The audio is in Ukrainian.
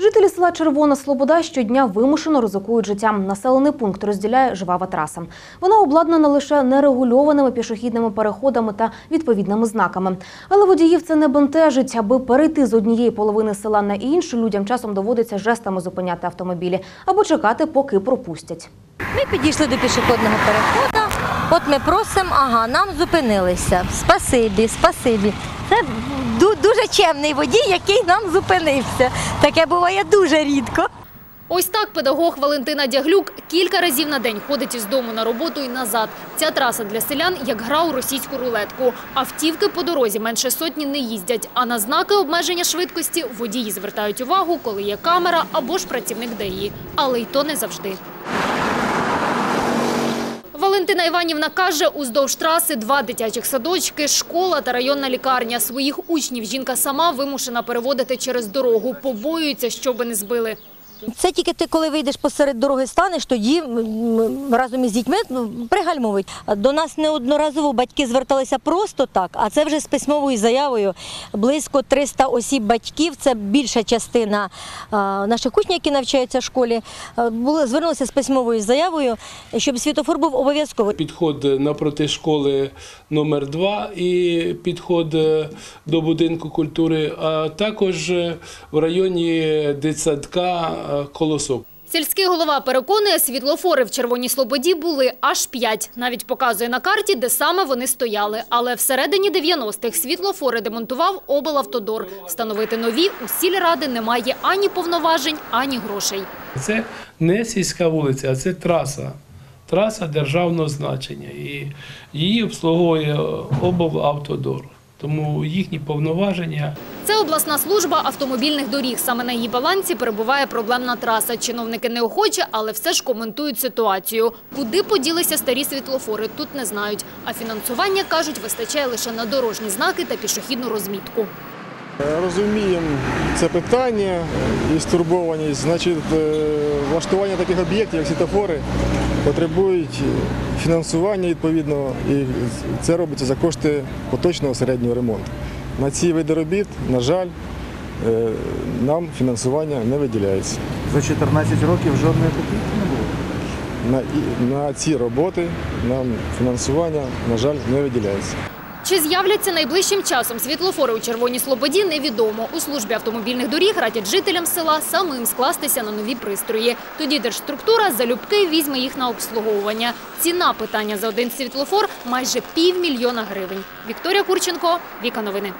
Жителі села Червона Слобода щодня вимушено ризикують життям. Населений пункт розділяє жвава траса. Вона обладнана лише нерегульованими пішохідними переходами та відповідними знаками. Але водіїв це не бентежить. Аби перейти з однієї половини села на іншу, людям часом доводиться жестами зупиняти автомобілі або чекати, поки пропустять. Ми підійшли до пішохідного переходу. От ми просимо, ага, нам зупинилися. Спасибі, спасибі. Це дуже чемний водій, який нам зупинився. Таке буває дуже рідко. Ось так педагог Валентина Дяглюк кілька разів на день ходить із дому на роботу і назад. Ця траса для селян як гра у російську рулетку. Автівки по дорозі менше сотні не їздять, а на знаки обмеження швидкості водії звертають увагу, коли є камера або ж працівник ДАІ. Але й то не завжди. Валентина Іванівна каже, уздовж траси два дитячих садочки, школа та районна лікарня. Своїх учнів жінка сама вимушена переводити через дорогу. Побоюється, щоби не збили. Це тільки ти, коли вийдеш посеред дороги, станеш, тоді разом із дітьми ну, пригальмовують. До нас неодноразово батьки зверталися просто так, а це вже з письмовою заявою. Близько 300 осіб батьків, це більша частина наших учнів, які навчаються в школі, були, звернулися з письмовою заявою, щоб світофор був обов'язковий. Підход напроти школи номер 2 і підход е, до будинку культури, а також е, в районі дитсадка е, Колосок. Сільський голова переконує, світлофори в Червоній Слободі були аж п'ять. Навіть показує на карті, де саме вони стояли. Але всередині 90-х світлофори демонтував облавтодор. Встановити нові у сільради немає ані повноважень, ані грошей. Це не сільська вулиця, а це траса. Траса державного значення. І її обслуговує облавтодор. Тому їхні повноваження Це обласна служба автомобільних доріг. Саме на її балансі перебуває проблемна траса. Чиновники неохоче, але все ж коментують ситуацію. Куди поділися старі світлофори, тут не знають. А фінансування, кажуть, вистачає лише на дорожні знаки та пішохідну розмітку. Розуміємо це питання і стурбованість. Значить, е, влаштування таких об'єктів, як світофори, потребують фінансування відповідного, і це робиться за кошти поточного середнього ремонту. На ці види робіт, на жаль, е, нам фінансування не виділяється. За 14 років жодної копійки не було. На, на ці роботи нам фінансування, на жаль, не виділяється. Чи з'являться найближчим часом світлофори у Червоній Слободі, невідомо. У службі автомобільних доріг радять жителям села самим скластися на нові пристрої. Тоді держструктура залюбки візьме їх на обслуговування. Ціна питання за один світлофор – майже півмільйона гривень. Вікторія Курченко, Віка Новини.